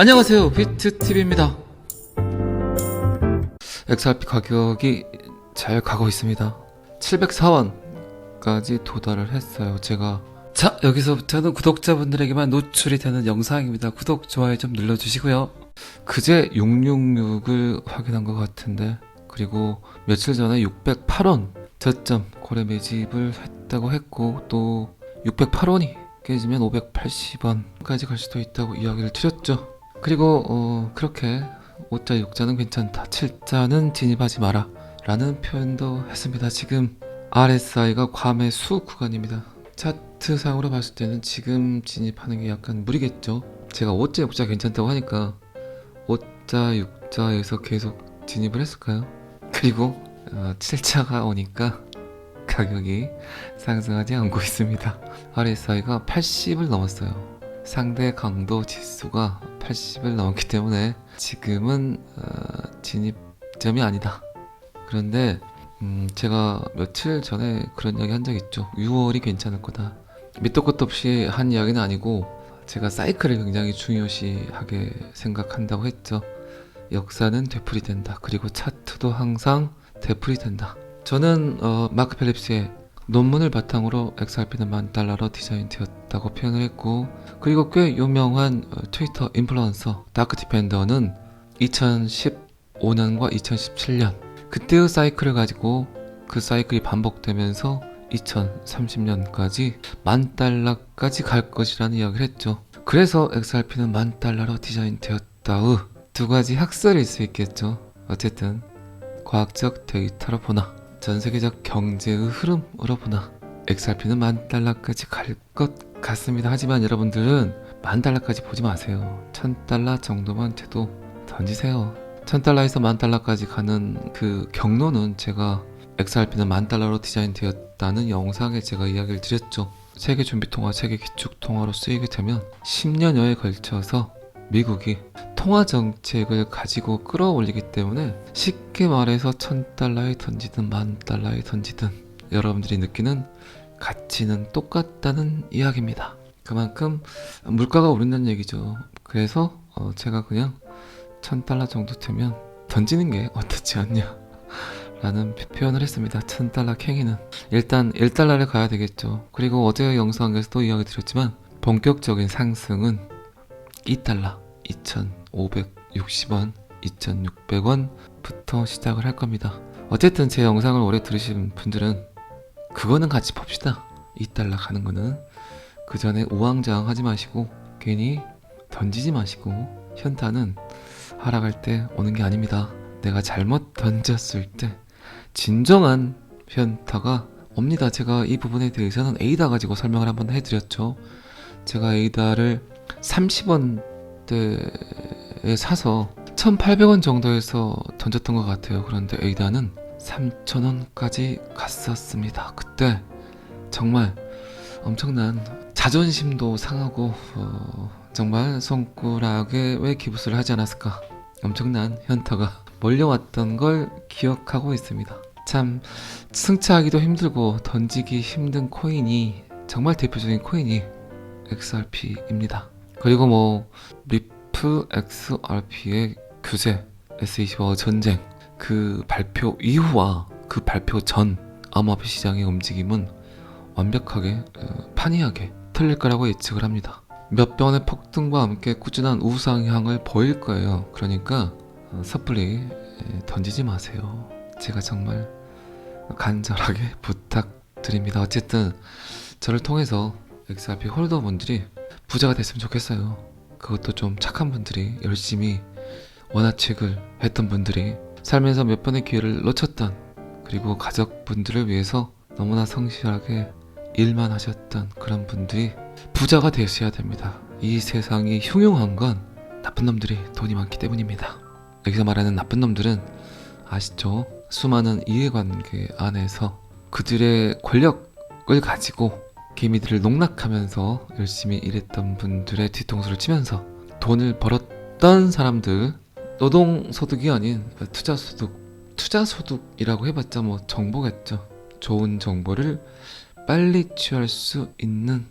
안녕하세요. 비트TV입니다. XRP 가격이 잘 가고 있습니다. 704원까지 도달을 했어요. 제가. 자 여기서부터는 구독자분들에게만 노출이 되는 영상입니다. 구독 좋아요 좀 눌러주시고요. 그제 666을 확인한 것 같은데 그리고 며칠 전에 608원 저점 고래 매집을 했다고 했고 또 608원이 깨지면 580원까지 갈 수도 있다고 이야기를 드렸죠. 그리고 어, 그렇게 5자 6자는 괜찮다. 7자는 진입하지 마라. 라는 표현도 했습니다. 지금 RSI가 과매수 구간입니다. 차트상으로 봤을 때는 지금 진입하는 게 약간 무리겠죠. 제가 5자 6자 괜찮다고 하니까 5자 6자에서 계속 진입을 했을까요? 그리고 어, 7자가 오니까 가격이 상승하지 않고 있습니다. RSI가 80을 넘었어요. 상대 강도 지수가 80을 넘었기 때문에 지금은 어, 진입점이 아니다. 그런데 음, 제가 며칠 전에 그런 이야기 한 적 있죠. 6월이 괜찮을 거다. 밑도 끝도 없이 한 이야기는 아니고 제가 사이클을 굉장히 중요시하게 생각한다고 했죠. 역사는 되풀이된다. 그리고 차트도 항상 되풀이된다. 저는 어, 마크 펠립스의 논문을 바탕으로 XRP는 만 달러로 디자인되었다고 표현을 했고 그리고 꽤 유명한 어, 트위터 인플루언서 다크 디펜더는 2015년과 2017년 그때의 사이클을 가지고 그 사이클이 반복되면서 2030년까지 만 달러까지 갈 것이라는 이야기를 했죠. 그래서 XRP는 만 달러로 디자인되었다의 두 가지 학설일 수 있겠죠. 어쨌든 과학적 데이터로 보나 전 세계적 경제의 흐름으로 보나 XRP는 만 달러까지 갈 것 같습니다. 하지만 여러분들은 만 달러까지 보지 마세요. 천 달러 정도만 돼도 던지세요. 천 달러에서 만 달러까지 가는 그 경로는 제가 XRP는 만 달러로 디자인되었다는 영상에 제가 이야기를 드렸죠. 세계 준비 통화, 세계 기축 통화로 쓰이게 되면 10년여에 걸쳐서 미국이 통화 정책을 가지고 끌어올리기 때문에 쉽게 말해서 천 달러에 던지든 만 달러에 던지든 여러분들이 느끼는 가치는 똑같다는 이야기입니다. 그만큼 물가가 오른다는 얘기죠. 그래서 어, 제가 그냥 천 달러 정도 되면 던지는 게 어떻지 않냐 라는 표현을 했습니다. 천 달러 캥이는 일단 1달러를 가야 되겠죠. 그리고 어제 영상에서도 이야기 드렸지만 본격적인 상승은 2달러 2,560원 2,600원부터 시작을 할 겁니다. 어쨌든 제 영상을 오래 들으신 분들은 그거는 같이 봅시다. 2달러 가는 거는 그 전에 우왕좌왕 하지 마시고 괜히 던지지 마시고 현타는 하락할 때 오는 게 아닙니다. 내가 잘못 던졌을 때 진정한 현타가 옵니다. 제가 이 부분에 대해서는 에이다 가지고 설명을 한번 해드렸죠. 제가 에이다를 30원대에 사서 1,800원 정도에서 던졌던 것 같아요. 그런데 에이다는 3,000원까지 갔었습니다. 그때 정말 엄청난 자존심도 상하고 어, 정말 손가락에 왜 기부스를 하지 않았을까 엄청난 현타가 몰려왔던 걸 기억하고 있습니다. 참 승차하기도 힘들고 던지기 힘든 코인이 정말 대표적인 코인이 XRP입니다. 그리고 뭐리 프 XRP의 규제 S25 전쟁 그 발표 이후와 그 발표 전 암호화폐 시장의 움직임은 완벽하게 어, 판이하게 틀릴 거라고 예측을 합니다. 몇 번의 폭등과 함께 꾸준한 우상향을 보일 거예요. 그러니까 어, 섣불리 에, 던지지 마세요. 제가 정말 간절하게 부탁드립니다. 어쨌든 저를 통해서 XRP 홀더분들이 부자가 됐으면 좋겠어요. 그것도 좀 착한 분들이 열심히 원화책을 했던 분들이 살면서 몇 번의 기회를 놓쳤던 그리고 가족분들을 위해서 너무나 성실하게 일만 하셨던 그런 분들이 부자가 되셔야 됩니다. 이 세상이 흉흉한 건 나쁜 놈들이 돈이 많기 때문입니다. 여기서 말하는 나쁜 놈들은 아시죠? 수많은 이해관계 안에서 그들의 권력을 가지고 개미들을 농락하면서 열심히 일했던 분들의 뒤통수를 치면서 돈을 벌었던 사람들 노동 소득이 아닌 투자 소득 투자 소득이라고 해봤자 뭐 정보겠죠 좋은 정보를 빨리 취할 수 있는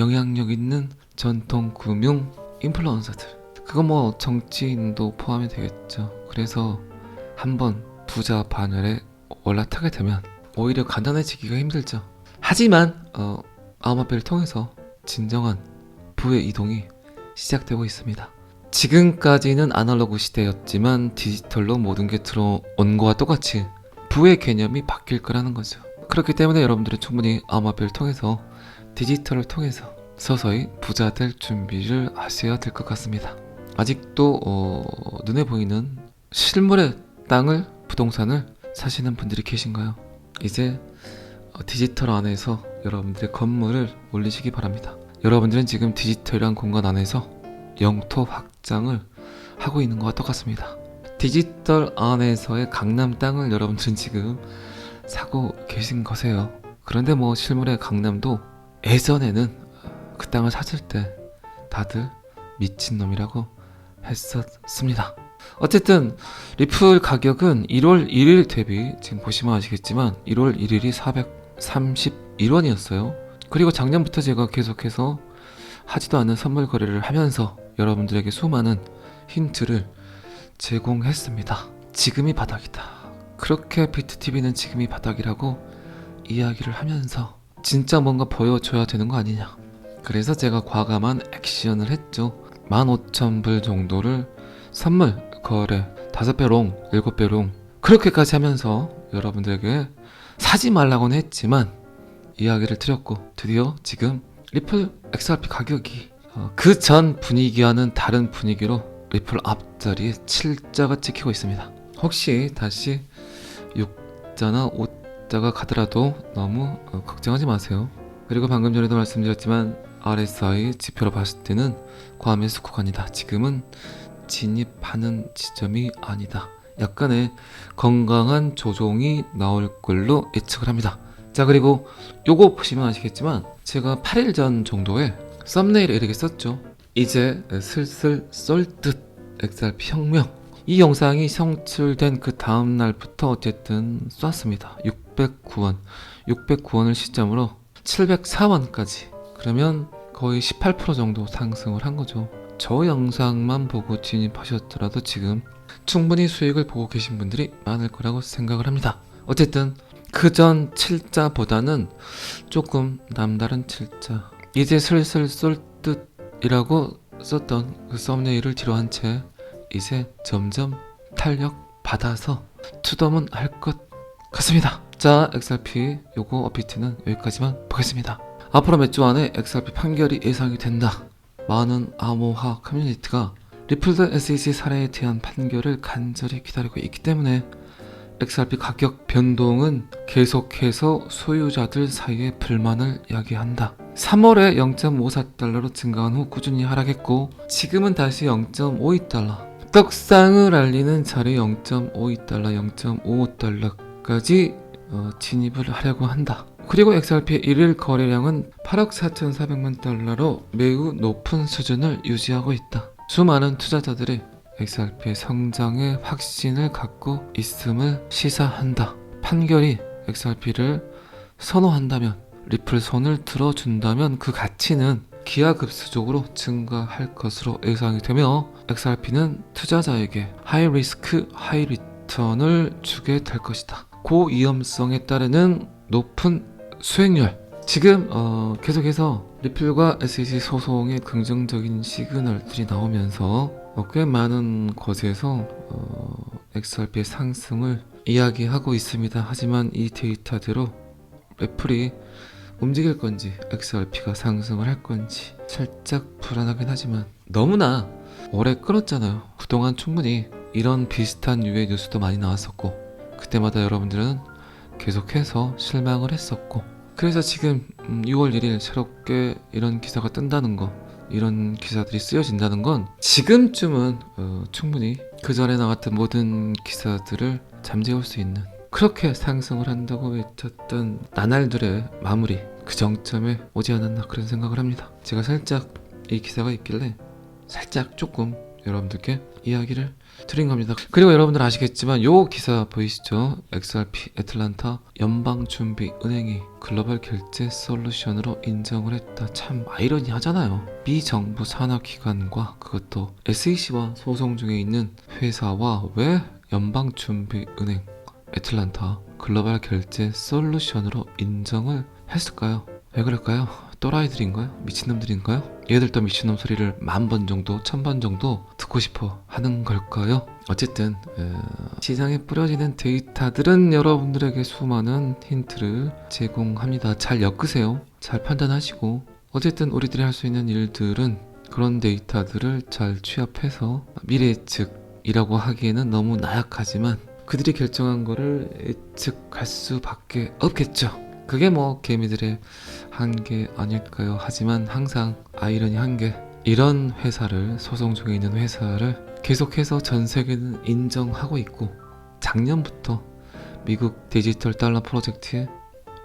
영향력 있는 전통 금융 인플루언서들 그거 뭐 정치인도 포함이 되겠죠. 그래서 한번 부자 반열에 올라타게 되면 오히려 가난해지기가 힘들죠. 하지만 어, 아마벨을 통해서 진정한 부의 이동이 시작되고 있습니다. 지금까지는 아날로그 시대였지만 디지털로 모든 게 들어온 거와 똑같이 부의 개념이 바뀔 거라는 거죠. 그렇기 때문에 여러분들은 충분히 아마벨을 통해서 디지털을 통해서 서서히 부자 될 준비를 하셔야 될 것 같습니다. 아직도 어, 눈에 보이는 실물의 땅을 부동산을 사시는 분들이 계신가요? 이제 어, 디지털 안에서 여러분들의 건물을 올리시기 바랍니다. 여러분들은 지금 디지털이란 공간 안에서 영토 확장을 하고 있는 것과 똑같습니다. 디지털 안에서의 강남 땅을 여러분들은 지금 사고 계신 거세요. 그런데 뭐 실물의 강남도 예전에는 그 땅을 샀을 때 다들 미친놈이라고 했었습니다. 어쨌든 리플 가격은 1월 1일 대비 지금 보시면 아시겠지만 1월 1일이 431원이었어요. 그리고 작년부터 제가 계속해서 하지도 않는 선물 거래를 하면서 여러분들에게 수많은 힌트를 제공했습니다. 지금이 바닥이다. 그렇게 비트TV는 지금이 바닥이라고 이야기를 하면서 진짜 뭔가 보여줘야 되는 거 아니냐. 그래서 제가 과감한 액션을 했죠. 15,000불 정도를 선물 거래 5배 롱, 7배 롱 그렇게까지 하면서 여러분들에게 사지 말라고는 했지만 이야기를 드렸고 드디어 지금 리플 XRP 가격이 어, 그전 분위기와는 다른 분위기로 리플 앞자리에 7자가 찍히고 있습니다. 혹시 다시 6자나 5자가 가더라도 너무 어, 걱정하지 마세요. 그리고 방금 전에도 말씀드렸지만 RSI 지표로 봤을 때는 과매수 구간이다. 지금은 진입하는 지점이 아니다. 약간의 건강한 조종이 나올 걸로 예측을 합니다. 자 그리고 요거 보시면 아시겠지만 제가 8일 전 정도에 썸네일에 이렇게 썼죠. 이제 슬슬 쏠듯 XRP 혁명. 이 영상이 성출된 그 다음 날부터 어쨌든 쐈습니다. 609원, 609원을 시점으로 704원까지. 그러면 거의 18% 정도 상승을 한 거죠. 저 영상만 보고 진입하셨더라도 지금 충분히 수익을 보고 계신 분들이 많을 거라고 생각을 합니다. 어쨌든 그 전 7자보다는 조금 남다른 7자. 이제 슬슬 쏠 듯이라고 썼던 그 썸네일을 뒤로 한 채 이제 점점 탄력 받아서 투덤은 할 것 같습니다. 자, XRP 요거 업비트는 여기까지만 보겠습니다. 앞으로 몇 주 안에 XRP 판결이 예상이 된다. 많은 암호화 커뮤니티가 리플드 SEC 사례에 대한 판결을 간절히 기다리고 있기 때문에 XRP 가격 변동은 계속해서 소유자들 사이에 불만을 야기한다. 3월에 0.54달러로 증가한 후 꾸준히 하락했고 지금은 다시 0.52달러 떡상을 알리는 자리 0.52달러, 0.55달러까지 어, 진입을 하려고 한다. 그리고 XRP의 일일 거래량은 8억 4,400만 달러로 매우 높은 수준을 유지하고 있다. 수많은 투자자들이 XRP의 성장에 확신을 갖고 있음을 시사한다. 판결이 XRP를 선호한다면, 리플 손을 들어준다면 그 가치는 기하급수적으로 증가할 것으로 예상이 되며 XRP는 투자자에게 하이 리스크, 하이 리턴을 주게 될 것이다. 고위험성에 따르는 높은 수익률. 지금 어, 계속해서 리플과 SEC 소송의 긍정적인 시그널들이 나오면서 어, 꽤 많은 곳에서 어, XRP의 상승을 이야기하고 있습니다. 하지만 이 데이터대로 애플이 움직일 건지 XRP가 상승을 할 건지 살짝 불안하긴 하지만 너무나 오래 끌었잖아요. 그동안 충분히 이런 비슷한 유의 뉴스도 많이 나왔었고 그때마다 여러분들은 계속해서 실망을 했었고 그래서 지금 음, 6월 1일 새롭게 이런 기사가 뜬다는 거 이런 기사들이 쓰여진다는 건 지금쯤은 어, 충분히 그 전에 나왔던 모든 기사들을 잠재울 수 있는 그렇게 상승을 한다고 외쳤던 나날들의 마무리 그 정점에 오지 않았나 그런 생각을 합니다. 제가 살짝 이 기사가 있길래 살짝 조금 여러분들께 이야기를 드린 겁니다. 그리고 여러분들 아시겠지만 요 기사 보이시죠? XRP 애틀란타 연방준비은행이 글로벌 결제 솔루션으로 인정을 했다. 참 아이러니하잖아요. 비정부 산하기관과 그것도 SEC와 소송 중에 있는 회사와 왜 연방준비은행 애틀란타 글로벌 결제 솔루션으로 인정을 했을까요? 왜 그럴까요? 또라이들인가요? 미친놈들인가요? 얘들도 미친놈 소리를 만 번 정도, 천 번 정도 듣고 싶어 하는 걸까요? 어쨌든 에, 시장에 뿌려지는 데이터들은 여러분들에게 수많은 힌트를 제공합니다. 잘 엮으세요. 잘 판단하시고 어쨌든 우리들이 할 수 있는 일들은 그런 데이터들을 잘 취합해서 미래 예측이라고 하기에는 너무 나약하지만 그들이 결정한 거를 예측할 수밖에 없겠죠. 그게 뭐 개미들의 한계 아닐까요? 하지만 항상 아이러니한 게 이런 회사를 소송 중에 있는 회사를 계속해서 전 세계는 인정하고 있고 작년부터 미국 디지털 달러 프로젝트에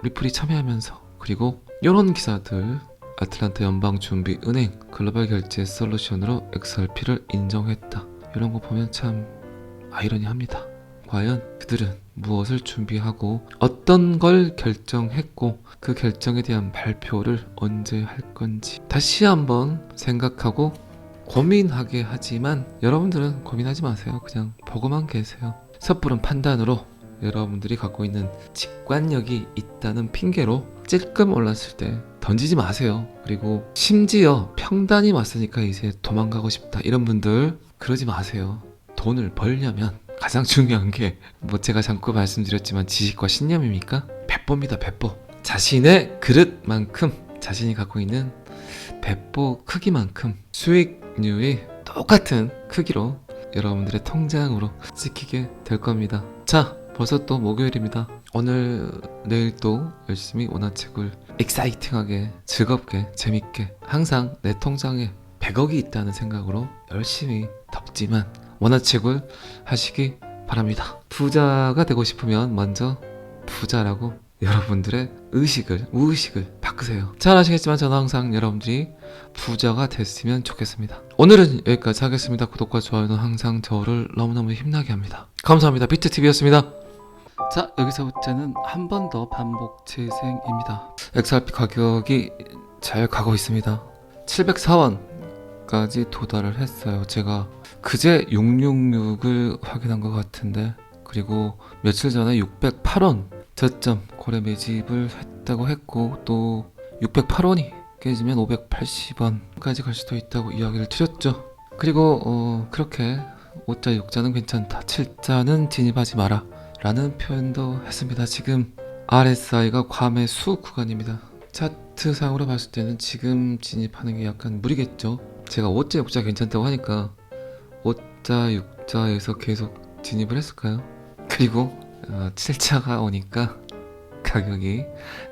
리플이 참여하면서 그리고 이런 기사들 아틀란타 연방준비은행 글로벌 결제 솔루션으로 XRP를 인정했다. 이런 거 보면 참 아이러니합니다. 과연 그들은 무엇을 준비하고 어떤 걸 결정했고 그 결정에 대한 발표를 언제 할 건지 다시 한번 생각하고 고민하게 하지만 여러분들은 고민하지 마세요. 그냥 보고만 계세요. 섣부른 판단으로 여러분들이 갖고 있는 직관력이 있다는 핑계로 찔끔 올랐을 때 던지지 마세요. 그리고 심지어 평단이 왔으니까 이제 도망가고 싶다. 이런 분들 그러지 마세요. 돈을 벌려면 가장 중요한 게 뭐 제가 잠깐 말씀드렸지만 지식과 신념입니까? 배포입니다. 배포. 자신의 그릇만큼 자신이 갖고 있는 배포 크기만큼 수익률이 똑같은 크기로 여러분들의 통장으로 찍히게 될 겁니다. 자, 벌써 또 목요일입니다. 오늘 내일 또 열심히 원화책을 엑사이팅하게 즐겁게 재밌게 항상 내 통장에 100억이 있다는 생각으로 열심히 덮지만 원화책을 하시기 바랍니다. 부자가 되고 싶으면 먼저 부자라고 여러분들의 의식을, 무의식을 바꾸세요. 잘 아시겠지만 저는 항상 여러분들이 부자가 됐으면 좋겠습니다. 오늘은 여기까지 하겠습니다. 구독과 좋아요는 항상 저를 너무너무 힘나게 합니다. 감사합니다. 비트TV였습니다. 자, 여기서부터는 한 번 더 반복 재생입니다. XRP 가격이 잘 가고 있습니다. 704원까지 도달을 했어요. 제가 그제 666을 확인한 것 같은데 그리고 며칠 전에 608원 저점 거래 매집을 했다고 했고 또 608원이 깨지면 580원까지 갈 수도 있다고 이야기를 드렸죠. 그리고 어, 그렇게 5자 6자는 괜찮다. 7자는 진입하지 마라. 라는 표현도 했습니다. 지금 RSI가 과매수 구간입니다. 차트상으로 봤을 때는 지금 진입하는 게 약간 무리겠죠. 제가 5자 6자 괜찮다고 하니까 5 자 6자에서 계속 진입을 했을까요? 그리고 어, 7자가 오니까 가격이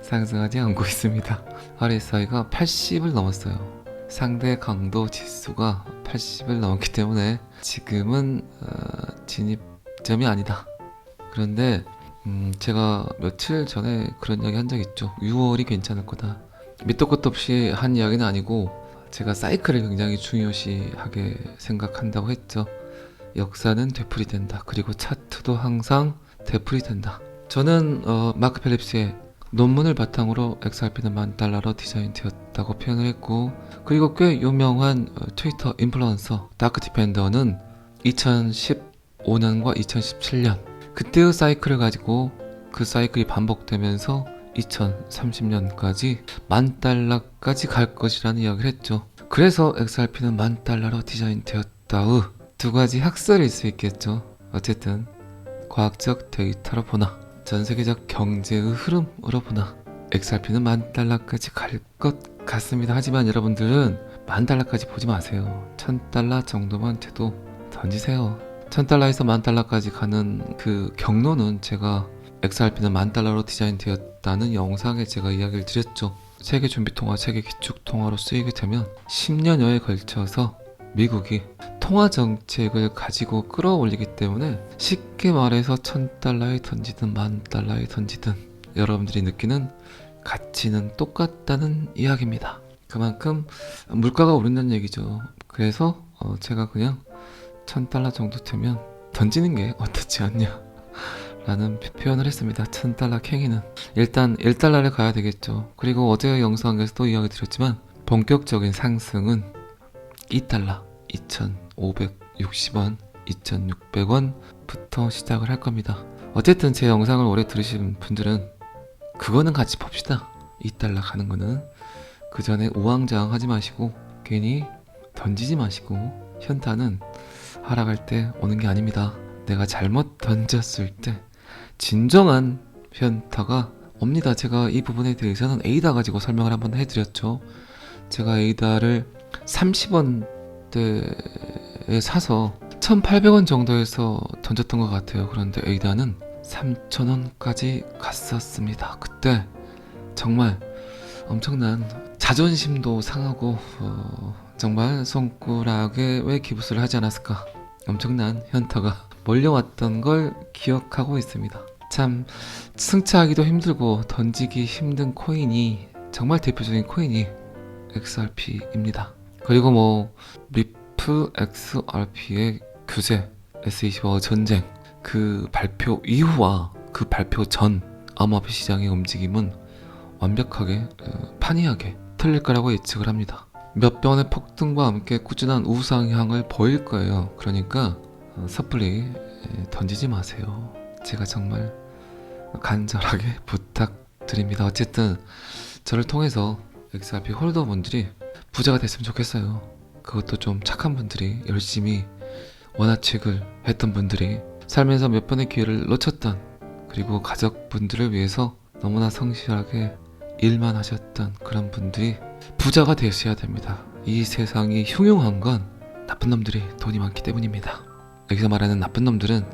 상승하지 않고 있습니다. RSI가 80을 넘었어요. 상대 강도 지수가 80을 넘었기 때문에 지금은 어, 진입점이 아니다. 그런데 음, 제가 며칠 전에 그런 이야기 한 적 있죠. 6월이 괜찮을 거다. 밑도 끝도 없이 한 이야기는 아니고 제가 사이클을 굉장히 중요시하게 생각한다고 했죠. 역사는 되풀이된다. 그리고 차트도 항상 되풀이된다. 저는 어, 마크 필립스의 논문을 바탕으로 XRP는 만 달러로 디자인되었다고 표현을 했고 그리고 꽤 유명한 어, 트위터 인플루언서 다크 디펜더는 2015년과 2017년 그때의 사이클을 가지고 그 사이클이 반복되면서 2030년까지 만 달러까지 갈 것이라는 이야기를 했죠. 그래서 XRP는 만 달러로 디자인되었다의 두 가지 학설일 수 있겠죠. 어쨌든 과학적 데이터로 보나 전 세계적 경제의 흐름으로 보나 XRP는 만 달러까지 갈 것 같습니다. 하지만 여러분들은 만 달러까지 보지 마세요. 천 달러 정도만 돼도 던지세요. 천 달러에서 만 달러까지 가는 그 경로는 제가 XRP는 만 달러로 디자인되었다는 영상에 제가 이야기를 드렸죠. 세계 준비 통화, 세계 기축 통화로 쓰이게 되면 10년여에 걸쳐서 미국이 통화 정책을 가지고 끌어올리기 때문에 쉽게 말해서 천 달러에 던지든 만 달러에 던지든 여러분들이 느끼는 가치는 똑같다는 이야기입니다. 그만큼 물가가 오른다는 얘기죠. 그래서 어, 제가 그냥 1000달러 정도 되면 던지는 게 어떻지 않냐 라는 표- 표현을 했습니다 1000달러 캥이는 일단 1달러를 가야 되겠죠 그리고 어제 영상에서도 이야기 드렸지만 본격적인 상승은 2달러 2560원 2600원부터 시작을 할 겁니다 어쨌든 제 영상을 오래 들으신 분들은 그거는 같이 봅시다 2달러 가는 거는 그 전에 우왕좌왕 하지 마시고 괜히 던지지 마시고 현타는 하락할 때 오는 게 아닙니다. 내가 잘못 던졌을 때 진정한 현타가 옵니다. 제가 이 부분에 대해서는 에이다 가지고 설명을 한번 해드렸죠. 제가 에이다를 30원대에 사서 1,800원 정도에서 던졌던 것 같아요. 그런데 에이다는 3,000원까지 갔었습니다. 그때 정말 엄청난 자존심도 상하고 어, 정말 손가락에 왜 기부스를 하지 않았을까 엄청난 현타가 몰려왔던 걸 기억하고 있습니다. 참 승차하기도 힘들고 던지기 힘든 코인이 정말 대표적인 코인이 XRP입니다. 그리고 뭐 립, 2XRP의 교재 S25 전쟁 그 발표 이후와 그 발표 전 암호화폐 시장의 움직임은 완벽하게 어, 판이하게 틀릴 거라고 예측을 합니다. 몇 번의 폭등과 함께 꾸준한 우상향을 보일 거예요. 그러니까 어, 섣불리 던지지 마세요. 제가 정말 간절하게 부탁드립니다. 어쨌든 저를 통해서 XRP 홀더분들이 부자가 됐으면 좋겠어요. 그것도 좀 착한 분들이 열심히 원화책을 했던 분들이 살면서 몇 번의 기회를 놓쳤던 그리고 가족분들을 위해서 너무나 성실하게 일만 하셨던 그런 분들이 부자가 되셔야 됩니다. 이 세상이 흉흉한 건 나쁜 놈들이 돈이 많기 때문입니다. 여기서 말하는 나쁜 놈들은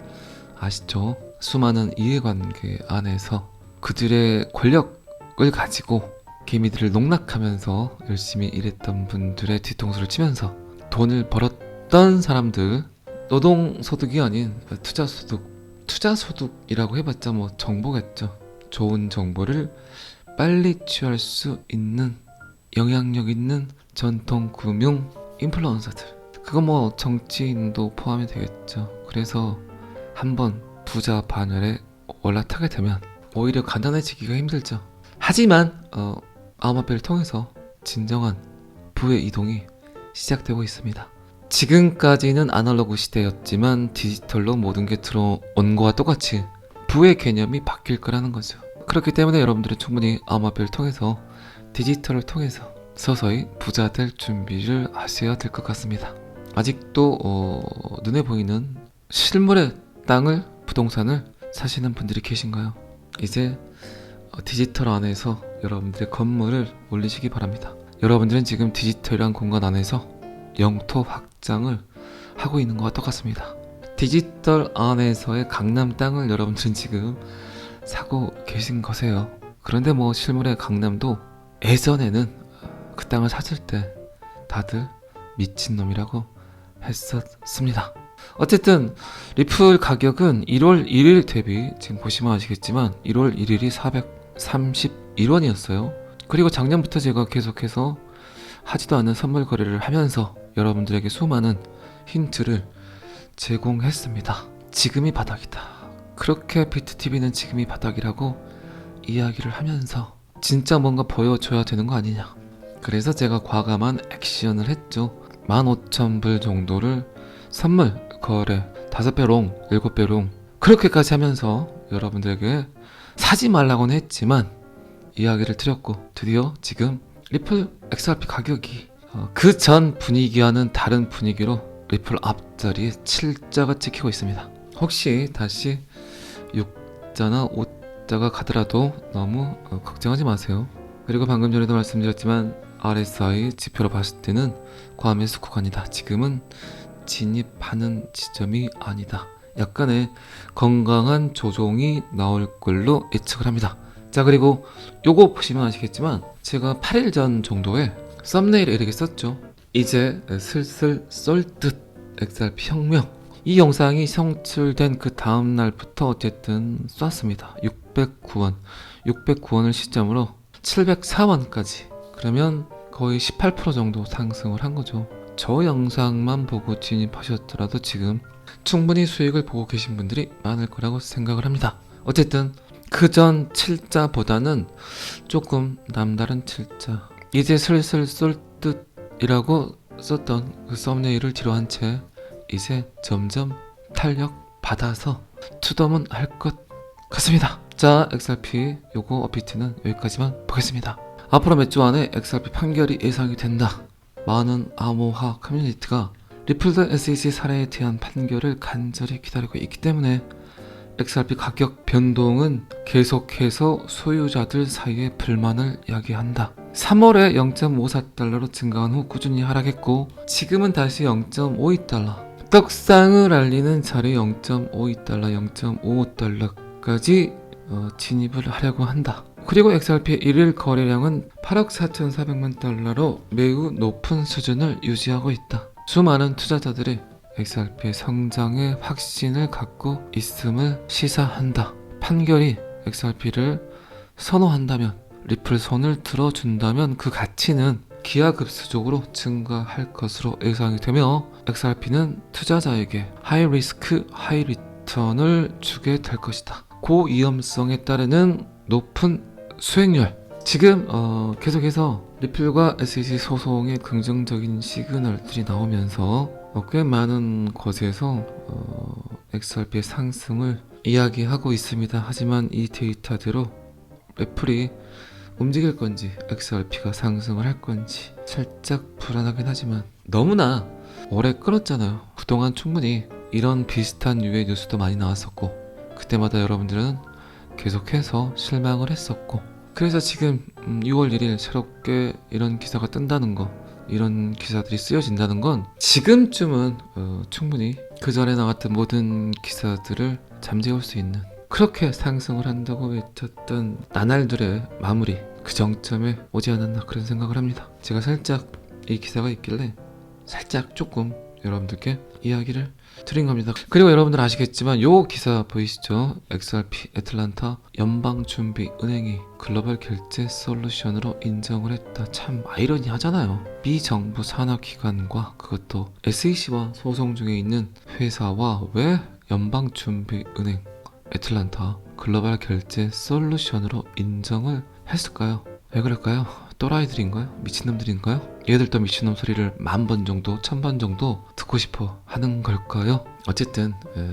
아시죠? 수많은 이해관계 안에서 그들의 권력을 가지고 개미들을 농락하면서 열심히 일했던 분들의 뒤통수를 치면서 돈을 벌었던 사람들 노동 소득이 아닌 투자 소득 투자 소득이라고 해봤자 뭐 정보겠죠. 좋은 정보를 빨리 취할 수 있는 영향력 있는 전통 금융 인플루언서들. 그거 뭐 정치인도 포함이 되겠죠. 그래서 한번 부자 반열에 올라타게 되면 오히려 가난해지기가 힘들죠. 하지만 어, 암호화폐를 통해서 진정한 부의 이동이 시작되고 있습니다 지금까지는 아날로그 시대였지만 디지털로 모든 게 들어온 거와 똑같이 부의 개념이 바뀔 거라는 거죠 그렇기 때문에 여러분들은 충분히 암호화폐를 통해서 디지털을 통해서 서서히 부자 될 준비를 하셔야 될 것 같습니다. 아직도 어, 눈에 보이는 실물의 땅을 부동산을 사시는 분들이 계신가요? 이제 어, 디지털 안에서 여러분들의 건물을 올리시기 바랍니다. 여러분들은 지금 디지털이란 공간 안에서 영토 확장을 하고 있는 것과 똑같습니다. 디지털 안에서의 강남 땅을 여러분들은 지금 사고 계신 거세요. 그런데 뭐 실물의 강남도 예전에는 그 땅을 샀을 때 다들 미친놈이라고 했었습니다. 어쨌든 리플 가격은 1월 1일 대비 지금 보시면 아시겠지만 1월 1일이 431원이었어요. 그리고 작년부터 제가 계속해서 하지도 않은 선물 거래를 하면서 여러분들에게 수많은 힌트를 제공했습니다. 지금이 바닥이다. 그렇게 비트TV는 지금이 바닥이라고 이야기를 하면서 진짜 뭔가 보여줘야 되는 거 아니냐. 그래서 제가 과감한 액션을 했죠. 15,000불 정도를 선물 거래 5배 롱, 7배 롱 그렇게까지 하면서 여러분들에게 사지 말라고는 했지만 이야기를 드렸고 드디어 지금 리플 XRP 가격이 어, 그전 분위기와는 다른 분위기로 리플 앞자리에 7자가 찍히고 있습니다. 혹시 다시 6자나 5자가 가더라도 너무 어, 걱정하지 마세요. 그리고 방금 전에도 말씀드렸지만 RSI 지표로 봤을 때는 과매수 구간이다. 지금은 진입하는 지점이 아니다. 약간의 건강한 조정이 나올 걸로 예측을 합니다. 자 그리고 요거 보시면 아시겠지만 제가 8일 전 정도에 썸네일에 이렇게 썼죠. 이제 슬슬 쏠 듯 XRP 혁명. 이 영상이 성출된 그 다음 날부터 어쨌든 쐈습니다. 609원, 609원을 시점으로 704원까지. 그러면 거의 18% 정도 상승을 한 거죠. 저 영상만 보고 진입하셨더라도 지금 충분히 수익을 보고 계신 분들이 많을 거라고 생각을 합니다. 어쨌든 그 전 7자보다는 조금 남다른 7자. 이제 슬슬 쏠 듯이라고 썼던 그 썸네일을 뒤로 한 채 이제 점점 탄력 받아서 투덤은 할 것 같습니다. 자, XRP 요거 업비트는 여기까지만 보겠습니다. 앞으로 몇 주 안에 XRP 판결이 예상이 된다. 많은 암호화 커뮤니티가 리플드 SEC 사례에 대한 판결을 간절히 기다리고 있기 때문에 XRP 가격 변동은 계속해서 소유자들 사이에 불만을 야기한다. 3월에 0.54달러로 증가한 후 꾸준히 하락했고 지금은 다시 0.52달러. 떡상을 알리는 자리 0.52달러, 0.55달러까지 어, 진입을 하려고 한다. 그리고 XRP의 일일 거래량은 8억 4,400만 달러로 매우 높은 수준을 유지하고 있다. 수많은 투자자들이 XRP의 성장에 확신을 갖고 있음을 시사한다. 판결이 XRP를 선호한다면, 리플 손을 들어준다면 그 가치는 기하급수적으로 증가할 것으로 예상이 되며 XRP는 투자자에게 하이 리스크, 하이 리턴을 주게 될 것이다. 고위험성에 따르는 높은 수익률. 지금 어, 계속해서 리플과 SEC 소송의 긍정적인 시그널들이 나오면서 어, 꽤 많은 곳에서 어, XRP의 상승을 이야기하고 있습니다. 하지만 이 데이터대로 애플이 움직일 건지 XRP가 상승을 할 건지 살짝 불안하긴 하지만 너무나 오래 끌었잖아요. 그동안 충분히 이런 비슷한 유의 뉴스도 많이 나왔었고 그때마다 여러분들은 계속해서 실망을 했었고 그래서 지금 음, 6월 1일 새롭게 이런 기사가 뜬다는 거 이런 기사들이 쓰여진다는 건 지금쯤은 어, 충분히 그 전에 나왔던 모든 기사들을 잠재울 수 있는 그렇게 상승을 한다고 외쳤던 나날들의 마무리 그 정점에 오지 않았나 그런 생각을 합니다. 제가 살짝 이 기사가 있길래 살짝 조금 여러분들께 이야기를 드린 겁니다. 그리고 여러분들 아시겠지만 요 기사 보이시죠? XRP 애틀란타 연방준비은행이 글로벌 결제 솔루션으로 인정을 했다. 참 아이러니하잖아요. 비정부 산하기관과 그것도 SEC와 소송 중에 있는 회사와 왜 연방준비은행 애틀란타 글로벌 결제 솔루션으로 인정을 했을까요? 왜 그럴까요? 또라이들인가요? 미친놈들인가요? 얘들도 미친놈 소리를 만 번 정도, 천 번 정도 듣고 싶어 하는 걸까요? 어쨌든 에,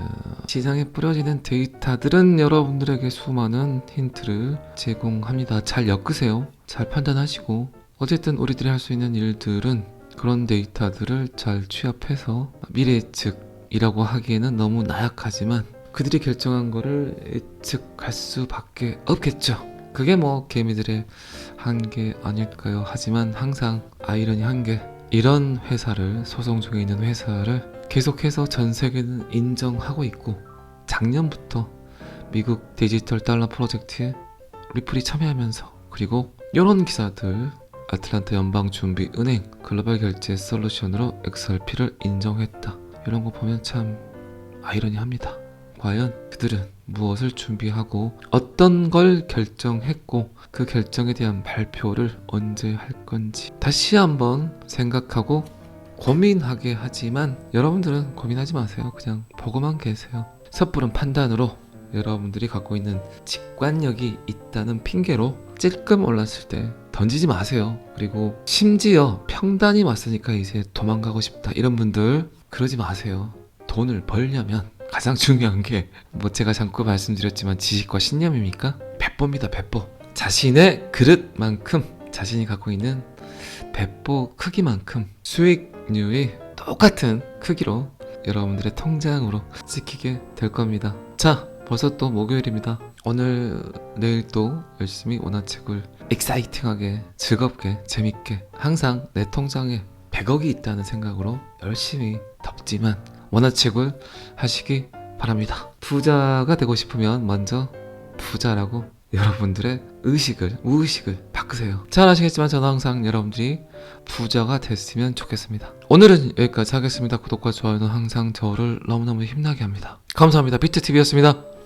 시장에 뿌려지는 데이터들은 여러분들에게 수많은 힌트를 제공합니다. 잘 엮으세요. 잘 판단하시고 어쨌든 우리들이 할 수 있는 일들은 그런 데이터들을 잘 취합해서 미래 예측이라고 하기에는 너무 나약하지만 그들이 결정한 거를 예측할 수밖에 없겠죠. 그게 뭐 개미들의 한계 아닐까요? 하지만 항상 아이러니한 게 이런 회사를 소송 중에 있는 회사를 계속해서 전 세계는 인정하고 있고 작년부터 미국 디지털 달러 프로젝트에 리플이 참여하면서 그리고 이런 기사들 아틀란타 연방준비은행 글로벌 결제 솔루션으로 XRP를 인정했다 이런 거 보면 참 아이러니합니다. 과연 그들은 무엇을 준비하고 어떤 걸 결정했고 그 결정에 대한 발표를 언제 할 건지 다시 한번 생각하고 고민하게 하지만 여러분들은 고민하지 마세요. 그냥 보고만 계세요. 섣부른 판단으로 여러분들이 갖고 있는 직관력이 있다는 핑계로 찔끔 올랐을 때 던지지 마세요. 그리고 심지어 평단이 왔으니까 이제 도망가고 싶다. 이런 분들 그러지 마세요. 돈을 벌려면 가장 중요한 게 뭐 제가 잠깐 말씀드렸지만 지식과 신념입니까? 배포입니다. 배포. 자신의 그릇만큼 자신이 갖고 있는 배포 크기만큼 수익률이 똑같은 크기로 여러분들의 통장으로 찍히게 될 겁니다. 자, 벌써 또 목요일입니다. 오늘 내일 또 열심히 원화책을 엑사이팅하게 즐겁게 재밌게 항상 내 통장에 100억이 있다는 생각으로 열심히 덮지만 원화책을 하시기 바랍니다. 부자가 되고 싶으면 먼저 부자라고 여러분들의 의식을, 우의식을 바꾸세요. 잘 아시겠지만 저는 항상 여러분들이 부자가 됐으면 좋겠습니다. 오늘은 여기까지 하겠습니다. 구독과 좋아요는 항상 저를 너무너무 힘나게 합니다. 감사합니다. 비트TV였습니다.